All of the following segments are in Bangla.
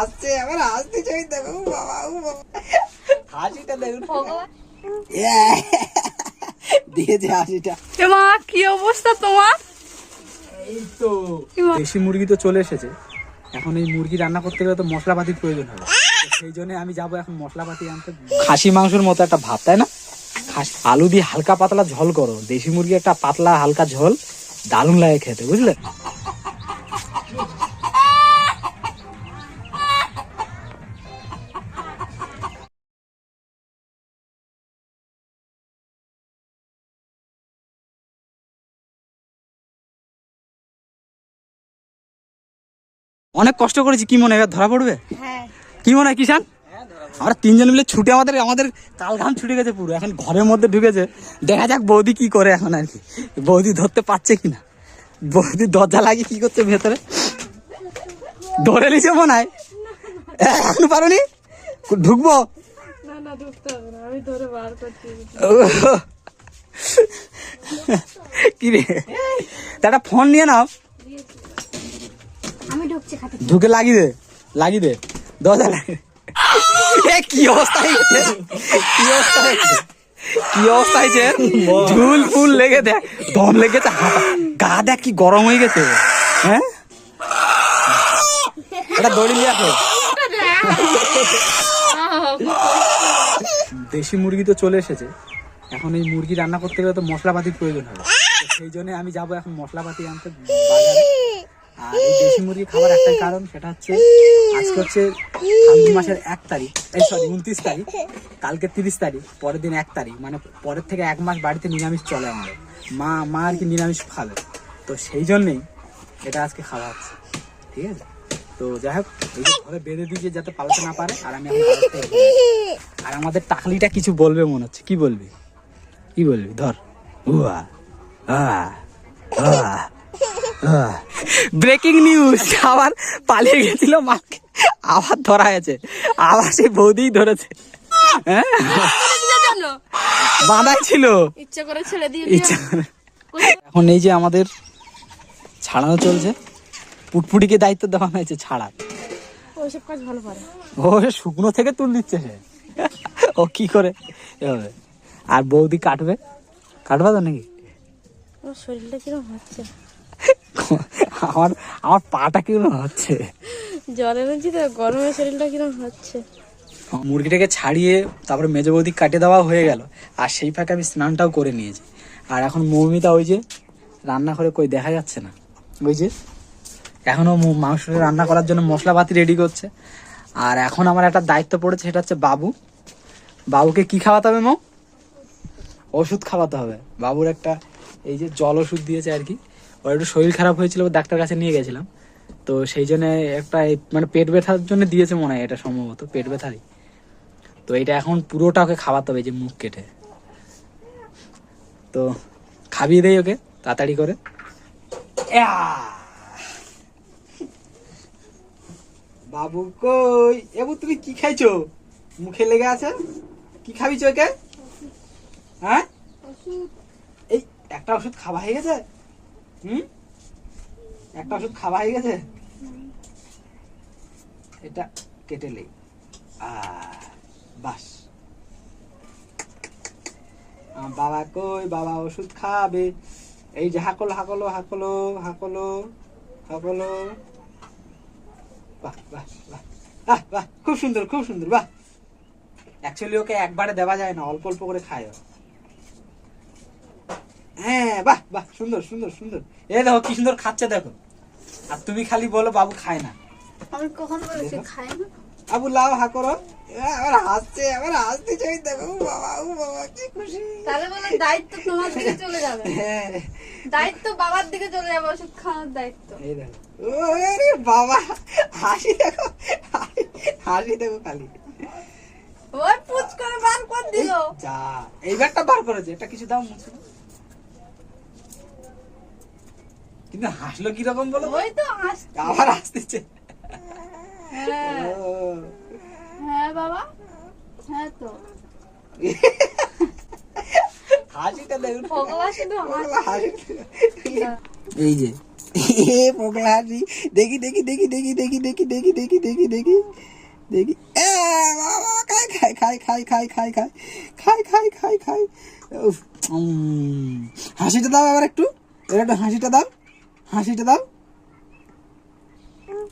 আসছে আবার আসতে চাই দেখো বাবা বাবা। হাসিটা দেখুন! দিয়েছে হাসিটা। মা কি অবস্থা তোমার? এই তো। দেশি মুরগি তো চলে এসেছে। এখন এই মুরগি রান্না করতে গেলে তো মশলাপাতির প্রয়োজন হবে। সেই জন্য আমি যাব এখন মশলাপাতি আনতে। খাসি মাংসের মতো একটা ভাব তাই না? খাসি আলু দিয়ে হালকা পাতলা ঝোল করো। দেশি মুরগি একটা পাতলা হালকা ঝোল দারুণ লাগে খেতে বুঝলে? অনেক কষ্ট করেছি। কি মনে হয় এবার ধরা পড়বে? হ্যাঁ। কি মনে হয় কিষান আমরা তিনজন মিলে ছুটে আমাদের আমাদের কালঘাম ছুটে গেছে পুরো। এখন ঘরের মধ্যে ঢুকেছে। দেখা যাক বৌদি কি করে এখন আর কি। বৌদি ধরতে পারছে কিনা? বৌদি দরজা লাগিয়ে কি করছে ভেতরে? ধরে নিছে মনে হয়। এখন পারোনি? ঢুকবো? না না ঢুকতে হবে না। আমি ধরে বার করছি। কি রে? তা একটা ফোন নিয়ে নাও। ঢুকে লাগিয়ে দে লাগিয়ে দে, দরজা লাগিয়ে এ, কি অবস্থা হয়েছে কি অবস্থা হয়েছে কি অবস্থা হয়েছে ঝুল ফুল লেগে দেখ, দম লেগেছে গা দেখ কি গরম হয়ে গেছে। হ্যাঁ? এটা দড়ি নিয়ে আসো। দেশি মুরগি তো চলে এসেছে। এখন এই মুরগি রান্না করতে গেলে তো মশলাপাতির প্রয়োজন হবে। সেই জন্য আমি যাব এখন মশলাপাতি আনতে দেশি মুরগি খাবার একটাই কারণ, সেটা হচ্ছে আজকে হচ্ছে ফাল্গুন মাসের এক তারিখ। এই সরি উনত্রিশ তারিখ। কালকে তিরিশ তারিখ, পরের দিন এক তারিখ। মানে পরের থেকে এক মাস বাড়িতে নিরামিষ চলে আমাদের। মা মা আর কি নিরামিষ খাবে। তো সেই জন্যেই এটা আজকে খাওয়া হচ্ছে। ঠিক আছে? তো যাই হোক, এই যে ঘরে বেঁধে দিয়েছে যাতে পালাতে না পারে, আর আমি। আর আমাদের টাকলিটা কিছু বলবে মনে হচ্ছে। কি বলবি? কি বলবি? ধর। উয়া ব্রেকিং নিউজ আবার পালিয়ে গেছিল মাকে। আবার ধরা হয়েছে। আবার সেই বৌদিই ধরেছে। হ্যাঁ? বাঁধাই ছিল। ইচ্ছে করে ছেড়ে দিয়ে ইচ্ছা এখন এই যে আমাদের ছাড়ানো চলছে পুটপুটিকে দায়িত্ব দেওয়া হয়েছে ছাড়া ওইসব কাজ ভালো পারে ও শুকনো থেকে তুল দিচ্ছে সে। ও কি করে? এভাবে। আর বৌদি কাটবে? কাটবা তো নাকি? শরীরটা কিরম হচ্ছে? আমার আমার পাটা কীরকম হচ্ছে? জল এনেছি তো গরমে শরীরটা কিরম হচ্ছে? মুরগিটাকে ছাড়িয়ে তারপরে মেজো বৌদি কাটিয়ে দেওয়া হয়ে গেল। আর সেই ফাঁকে আমি স্নানটাও করে নিয়েছি। আর এখন মৌমিতা ওই যে রান্না করে কই দেখা যাচ্ছে না। ওই যে এখনও মু- মাংসটা রান্না করার জন্য মশলাপাতি রেডি করছে। আর এখন আমার একটা দায়িত্ব পড়েছে সেটা হচ্ছে বাবু। বাবুকে কি খাওয়াতে হবে মৌ? ওষুধ খাওয়াতে হবে। বাবুর একটা এই যে জল ওষুধ দিয়েছে আর কি। ওর একটু শরীর খারাপ হয়েছিল ডাক্তার কাছে নিয়ে গেছিলাম। তো সেই জন্য একটা মানে পেট ব্যথার জন্য দিয়েছে মনে হয় এটা সম্ভবত, পেট ব্যথারই। তো এটা এখন পুরোটা ওকে খাওয়াতে হবে যে মুখ কেটে। তো খাবিয়ে দেই ওকে, তাড়াতাড়ি করে! বাবু কই? এবু তুমি কি খাইছো? মুখে লেগে আছে? কি খাবি ওকে হ্যাঁ? এই একটা ওষুধ খাওয়া হয়ে গেছে? একটা ওষুধ খাওয়া হয়ে গেছে? এটা কেটে লেই বাস। বাবা কই? বাবা ওষুধ খাবে। এই যে হাকলো হাকলো হাকলো হাকলো হাকলো। বাহ বাহ বাহ। বাহ বাহ। খুব সুন্দর খুব সুন্দর, বাহ। অ্যাকচুয়ালি ওকে একবারে দেওয়া যায় না, অল্প অল্প করে খায়। হ্যাঁ বাহ বাহ সুন্দর সুন্দর সুন্দর। এ দেখো কি সুন্দর খাচ্ছে দেখো। আর তুমি খালি বলো বাবু খায় না। আমি কখন বলেছি খাই না। আবু লাও হা করো। আবার হাসছে আবার হাসতে চাই দেখো। বাবা উ বাবা কি খুশি। তাহলে বলে দায়িত্ব তোমার দিকে চলে যাবে। হ্যাঁ। দায়িত্ব বাবার দিকে চলে যাবে ওষুধ খাওয়ার দায়িত্ব। এই দেখো। ওরে বাবা হাসি দেখো হাসি দেখো খালি। ওই পুচ করে বার করে দিল। যা এইবারটা বার করেছে। এটা কিছু দাও মুছে দাও। কিন্তু হাসলো কীরকম বলো ওই তো হাস আবার হাসতেছে হ্যাঁ হ্যাঁ বাবা হ্যাঁ তো হাসিটা দেখুন ভগবান শুধু হাসি এই যে এ পোকলা হাসি দেখি দেখি দেখি দেখি দেখি দেখি দেখি দেখি দেখি দেখি দেখি এ বাবা খাই খাই খাই খাই খাই খাই খাই খাই খাই খাই খাই। হাসিটা দাও আবার একটু এবার একটু হাসিটা দাও হাসিটা দাও।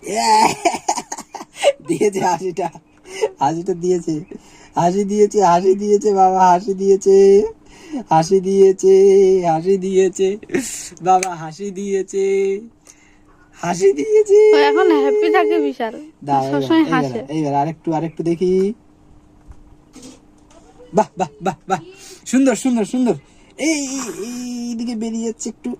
দিয়েছে হাসিটা। হাসিটা দিয়েছে। হাসি দিয়েছে হাসি দিয়েছে বাবা হাসি দিয়েছে। হাসি দিয়েছে হাসি দিয়েছে। বাবা হাসি দিয়েছে। হাসি দিয়েছে। এখন হ্যাপি থাকে বিশাল। সবসময় হাসে। এইবার আরেকটু আরেকটু দেখি। বাহ বাহ বাহ বাহ। সুন্দর সুন্দর সুন্দর। এই, এই- এইদিকে বেরিয়ে যাচ্ছে একটু।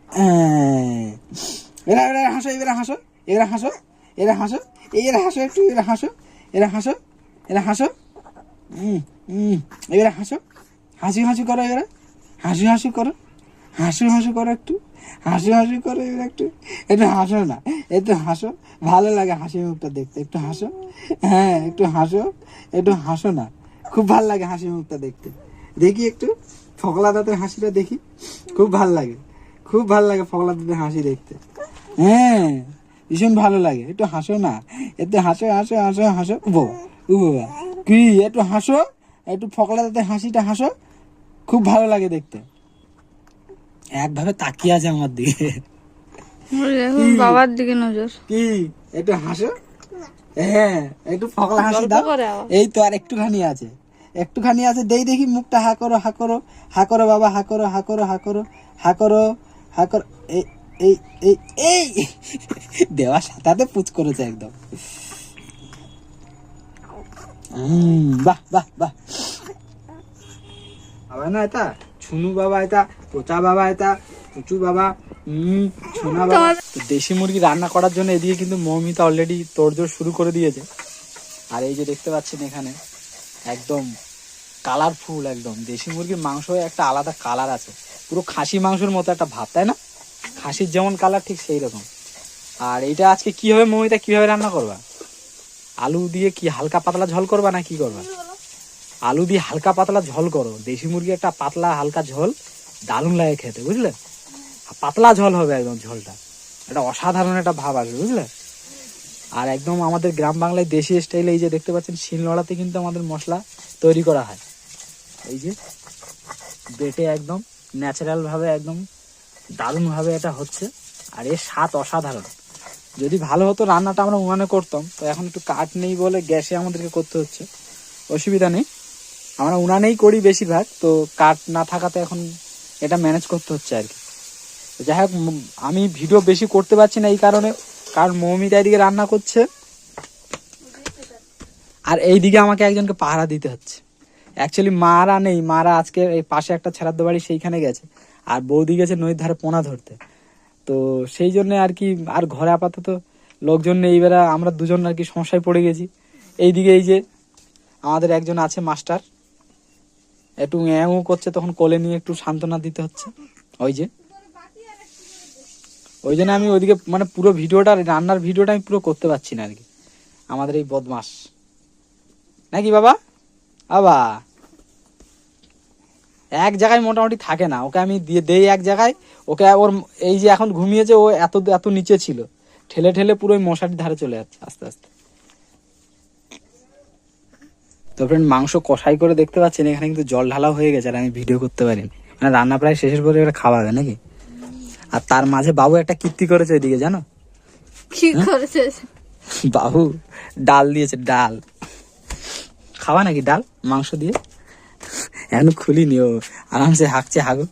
এরা এরা হাসো এরা হাসো এরা হাসো এরা হাসো এরা হাসো একটু, এরা হাসো এরা হাসো এরা হাসো। এবারে হাসো। হাসি হাসি করো এবারে হাসি হাসি করো। হাসি হাসি করো একটু। হাসি হাসি করো এবার একটু। একটু হাসো না, একটু হাসো। ভালো লাগে হাসি মুখটা দেখতে। একটু হাসো। হ্যাঁ একটু হাসো। একটু হাসো না। খুব ভালো লাগে হাসি মুখটা দেখতে। দেখি একটু। ফকলা দাঁতের হাসিটা দেখি। খুব ভালো লাগে। খুব ভালো লাগে ফকলা দাঁতের হাসি দেখতে। হ্যাঁ ভীষণ ভালো লাগে। একটু হাসো না। একটু হাসো হাসো হাসো হাসো। ও বাবা কি একটু হাসো? একটু ফকলা দাঁতের হাসিটা হাসো। খুব ভালো লাগে দেখতে। একভাবে তাকিয়ে আছে আমার দিকে। বাবার দিকে নজর। কি? একটু হাসো? হ্যাঁ একটু ফকলা হাসি দাও। এই তো আর একটুখানি আছে। একটুখানি আছে, দেই দেখি মুখটা হা করো হা করো হা করো বাবা, হা করো হা করো হা করো হা করো হা করো, এই এই এই এই। দেওয়া সাঁতাতে পুচ করেছে একদম। বাহ বাহ বাহ। বাবা না এটা, ছুনু বাবা এটা, পোচা বাবা এটা, পুচু বাবা সোনা বাবা। দেশি মুরগি রান্না করার জন্য এদিকে কিন্তু মৌমিতা অলরেডি তোড়জোড় শুরু করে দিয়েছে। আর এই যে দেখতে পাচ্ছেন এখানে, একদম কালারফুল একদম। দেশি মুরগির মাংস একটা আলাদা কালার আছে। পুরো খাসি মাংসের মতো একটা ভাব, তাই না? খাসির যেমন কালার, ঠিক সেই রকম। আর এইটা আজকে কীভাবে মৌমিতা কীভাবে রান্না করবা? আলু দিয়ে কি হালকা পাতলা ঝোল করবা না কি করবা? আলু দিয়ে হালকা পাতলা ঝোল করো। দেশি মুরগি একটা পাতলা হালকা ঝোল, দারুণ লাগে খেতে, বুঝলে? পাতলা ঝোল হবে একদম ঝোলটা। এটা অসাধারণ একটা ভাব আসবে, বুঝলে? আর একদম আমাদের গ্রাম বাংলায় দেশি স্টাইলে এই যে দেখতে পাচ্ছেন, শিলনোড়াতে কিন্তু আমাদের মশলা তৈরি করা হয়। এই যে, বেটে একদম ন্যাচারাল ভাবে, একদম দারুণ ভাবে এটা হচ্ছে। আর এর স্বাদ অসাধারণ। যদি ভালো হতো রান্নাটা আমরা উনানে করতাম, তো এখন একটু কাঠ নেই বলে গ্যাসে আমাদেরকে করতে হচ্ছে। অসুবিধা নেই। আমরা উনানেই করি বেশিরভাগ, তো কাঠ না থাকাতে এখন এটা ম্যানেজ করতে হচ্ছে আর কি। যাই হোক আমি ভিডিও বেশি করতে পারছি না এই কারণে কারণ মৌমিতা এদিকে রান্না করছে। আর এইদিকে আমাকে একজনকে পাহারা দিতে হচ্ছে। অ্যাকচুয়ালি মারা নেই। মারা আজকে এই পাশে একটা ছেড়াদ্দ বাড়ি সেইখানে গেছে। আর বৌদি গেছে নদীর ধারে পোনা ধরতে। তো সেই জন্য আর কি, আর ঘরে আপাতত লোকজন নেই। এবারে আমরা দুজন আর কি সমস্যায় পড়ে গেছি। এইদিকে এই যে আমাদের একজন আছে মাস্টার। একটু এও করছে, তখন কোলে নিয়ে একটু সান্ত্বনা দিতে হচ্ছে। ওই যে। ওই জন্য আমি ওইদিকে মানে পুরো ভিডিওটা, রান্নার ভিডিওটা আমি পুরো করতে পারছি না আর কি। আমাদের এই বদমাস। নাকি বাবা? বাবা। এক জায়গায় মোটামুটি থাকে না। ওকে আমি দিয়ে দেই এক জায়গায়। ওকে ওর এই যে এখন ঘুমিয়েছে ও এত এত নিচে ছিল। ঠেলে ঠেলে পুরো মশারির ধারে চলে যাচ্ছে আস্তে আস্তে। তো ফ্রেন্ড মাংস কষাই করে দেখতে পাচ্ছেন এখানে কিন্তু জল ঢালা হয়ে গেছে আর আমি ভিডিও করতে পারিনি। মানে রান্না প্রায় শেষের পরে এবার খাওয়া হবে নাকি? আর তার মাঝে বাবু একটা কীর্তি করেছে ওইদিকে জানো? কি করেছে? বাবু ডাল দিয়েছে ডাল। খাওয়া নাকি ডাল মাংস দিয়ে? এখন খুলিনি ও। আরামসে হাঁকছে হাগো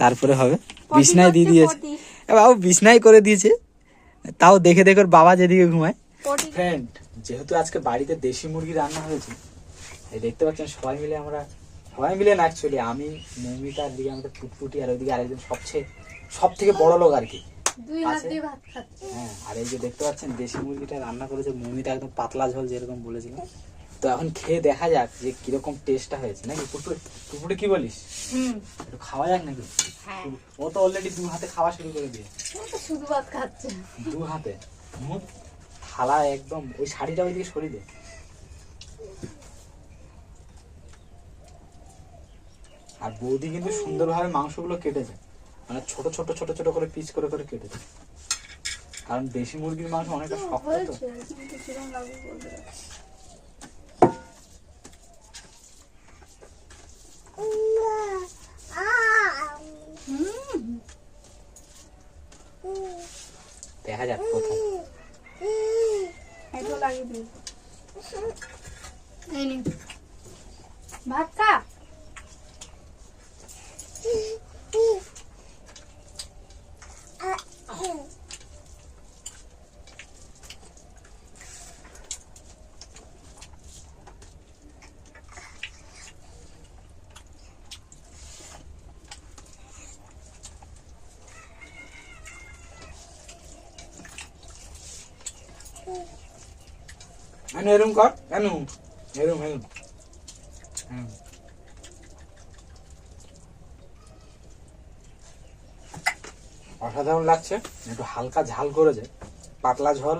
তারপরে হবে। বিছনায় দিয়ে দিয়েছে। এ বাবু বিছনায় করে দিয়েছে। তাও দেখে দেখে ওর বাবা যেদিকে ঘুমায়। ফ্রেন্ড যেহেতু আজকে বাড়িতে দেশি মুরগি রান্না হয়েছে এই দেখতে পাচ্ছেন সবাই মিলে আমরা সবাই মিলে না অ্যাকচুয়ালি আমি মৌমিতা দিকে আমাদের ফুটফুটি আর ওইদিকে আরেকজন সবচেয়ে সব থেকে বড় লোক আর কি। হ্যাঁ আর এই যে দেখতে পাচ্ছেন দেশি মুরগিটা রান্না করেছে মৌমিতা একদম পাতলা ঝোল যেরকম বলেছিলাম। তো এখন খেয়ে দেখা যাক যে কীরকম টেস্টটা হয়েছে। নাকি ফুটফুটি ফুটফুটি কি বলিস? একটু খাওয়া যাক নাকি? ও তো অলরেডি দু হাতে খাওয়া শুরু করে দিয়ে শুধু ভাত খাচ্ছে। দু হাতে? থালা একদম ওই শাড়িটা ওইদিকে সরিয়ে দে। আর বৌদি কিন্তু সুন্দরভাবে মাংসগুলো কেটেছে। মানে ছোট ছোট ছোট ছোট করে পিস করে করে কেটেছে। কারণ দেশি মুরগির মাংস অনেকটা শক্ত তো। দেখা যাক প্রথম ভাত খা। মানে এরম কর কেন এরম এরম হুম। অসাধারণ লাগছে একটু হালকা ঝাল করেছে পাতলা ঝোল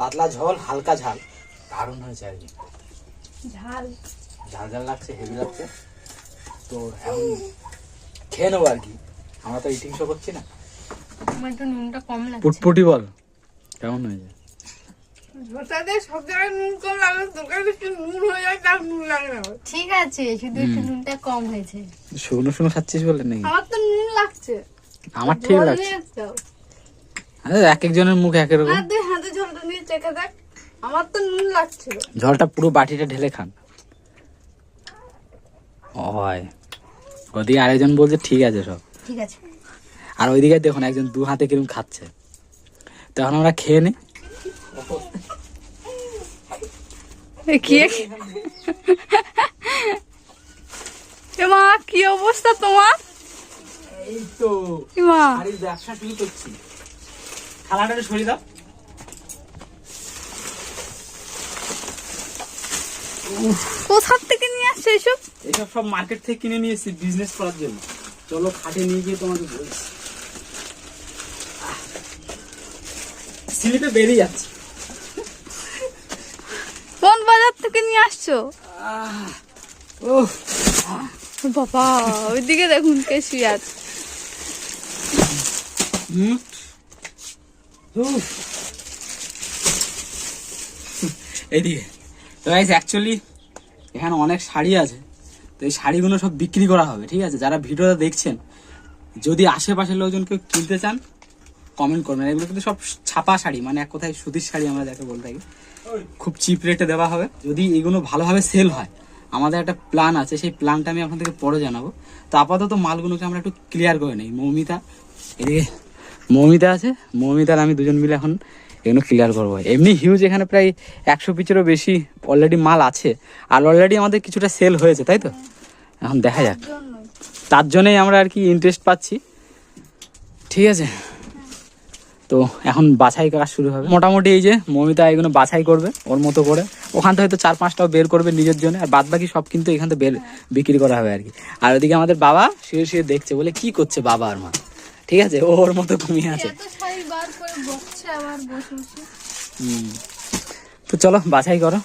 পাতলা ঝোল হালকা ঝাল দারুণ হয়েছে আর কি ঝাল। ঝাল ঝাল লাগছে হেভি লাগছে তো এখন খেয়ে নেব আর কি আমরা তো ইটিং শো করছি না। আমার একটু নুনটা কম লাগছে। পুটপুটি বল কেমন হয়েছে ঝোটাতে সব জায়গায় নুন কম লাগে দোকানে একটু নুন হয়ে যায় তার নুন লাগে না। ঠিক আছে শুধু একটু নুনটা কম হয়েছে। শুকনো শুকনো খাচ্ছিস বলে নাকি? আমার তো নুন লাগছে। আমার ঠিক লাগছে। আরে এক একজনের মুখ এক রকম আর তুই হাতে ঝোলটা নিয়ে চেখে দেখ। আমার তো নুন জলটা পুরো বাটিটা ঢেলে খান। হয়। ওদিকে আরেকজন বলছে ঠিক আছে সব। ঠিক আছে। আর ওইদিকে দেখুন একজন দু হাতে কিরম খাচ্ছে। তখন আমরা খেয়ে নি। কি মা কি অবস্থা তোমার? এই তো মা। ব্যবসা শুরু করছি। থালাটা একটু সরিয়ে দাও। কোথার থেকে নিয়ে আসছো এসব? এসব সব মার্কেট থেকে কিনে নিয়ে এসেছি বিজনেস করার জন্য। চলো খাটে নিয়ে গিয়ে তোমাকে বলছি। স্লিপে বেরিয়ে যাচ্ছে। থেকে নিয়ে আসছো? বাবা ওইদিকে দেখুন কে শুয়ে আছে। এইদিকে। তো গাইস অ্যাকচুয়ালি এখানে অনেক শাড়ি আছে। তো এই শাড়িগুলো সব বিক্রি করা হবে ঠিক আছে? যারা ভিডিওটা দেখছেন যদি আশেপাশের লোকজন কেউ কিনতে চান কমেন্ট করবেন। এগুলো কিন্তু সব ছাপা শাড়ি মানে এক কথায় সুতির শাড়ি আমরা যাকে বলতে থাকি। খুব চিপ রেটে দেওয়া হবে। যদি এগুলো ভালোভাবে সেল হয় আমাদের একটা প্ল্যান আছে সেই প্ল্যানটা আমি আপনাদেরকে পরে জানাব। তো আপাতত মালগুলোকে আমরা একটু ক্লিয়ার করে নিই। মৌমিতা এদিকে মৌমিতা আছে। মৌমিতার আমি দুজন মিলে এখন এগুলো ক্লিয়ার করব। এমনি হিউজ এখানে প্রায় একশো পিচেরও বেশি অলরেডি মাল আছে। আর অলরেডি আমাদের কিছুটা সেল হয়েছে তাই তো? এখন দেখা যাক। তার জন্যই। আমরা আর কি ইন্টারেস্ট পাচ্ছি। ঠিক আছে। তো এখন বাছাই কাজ শুরু হবে। মোটামুটি এই যে মমিতা এগুলো বাছাই করবে ওর মতো করে। ওখান থেকে হয়তো চার পাঁচটাও বের করবে নিজের জন্য আর বাদ বাকি সব কিন্তু এখান থেকে বের বিক্রি করা হবে আর কি। আর ওদিকে আমাদের বাবা শুয়ে শুয়ে দেখছে বলে কি করছে বাবা আর মা? ঠিক আছে ও ওর মতো ঘুমিয়ে আছে। হুম। তো চলো বাছাই করো।